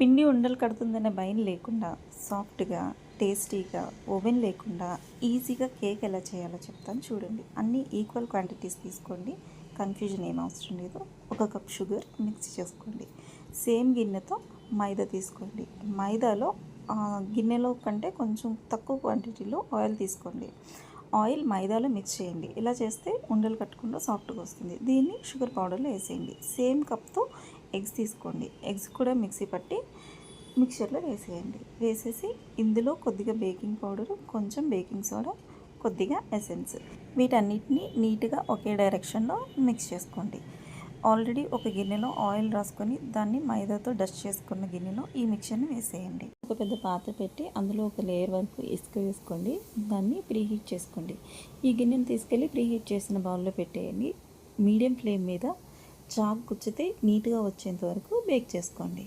పిండి ఉండలు కడుతుందనే భయం లేకుండా సాఫ్ట్గా టేస్టీగా ఓవెన్ లేకుండా ఈజీగా కేక్ ఎలా చేయాలో చెప్తాను చూడండి. అన్నీ ఈక్వల్ క్వాంటిటీస్ తీసుకోండి. కన్ఫ్యూజన్ ఏం అవసరం లేదు. ఒక కప్ షుగర్ మిక్స్ చేసుకోండి. సేమ్ గిన్నెతో మైదా తీసుకోండి. మైదాలో గిన్నెలో కంటే కొంచెం తక్కువ క్వాంటిటీలో ఆయిల్ తీసుకోండి. ఆయిల్ మైదాలో మిక్స్ చేయండి. ఇలా చేస్తే ఉండలు కట్టకుండా సాఫ్ట్గా వస్తుంది. దీన్ని షుగర్ పౌడర్లో వేసేయండి. సేమ్ కప్తో ఎగ్స్ తీసుకోండి. ఎగ్స్ కూడా మిక్సీ పట్టి మిక్చర్లో వేసేయండి. వేసేసి ఇందులో కొద్దిగా బేకింగ్ పౌడర్ కొంచెం బేకింగ్ సోడా కొద్దిగా ఎసెన్స్. వీటన్నిటిని నీట్గా ఒకే డైరెక్షన్లో మిక్స్ చేసుకోండి. ఆల్రెడీ ఒక గిన్నెలో ఆయిల్ రాసుకొని దాన్ని మైదాతో డస్ట్ చేసుకున్న గిన్నెలో ఈ మిక్చర్ని వేసేయండి. ఒక పెద్ద పాత్ర పెట్టి అందులో ఒక లేయర్ వరకు ఇసుక వేసుకోండి. దాన్ని ప్రీహీట్ చేసుకోండి. ఈ గిన్నెను తీసుకెళ్ళి ప్రీహీట్ చేసిన బౌల్లో పెట్టేయండి. మీడియం ఫ్లేమ్ మీద చాక్ గుచ్చితే నీట్గా వచ్చేంత వరకు బేక్ చేసుకోండి.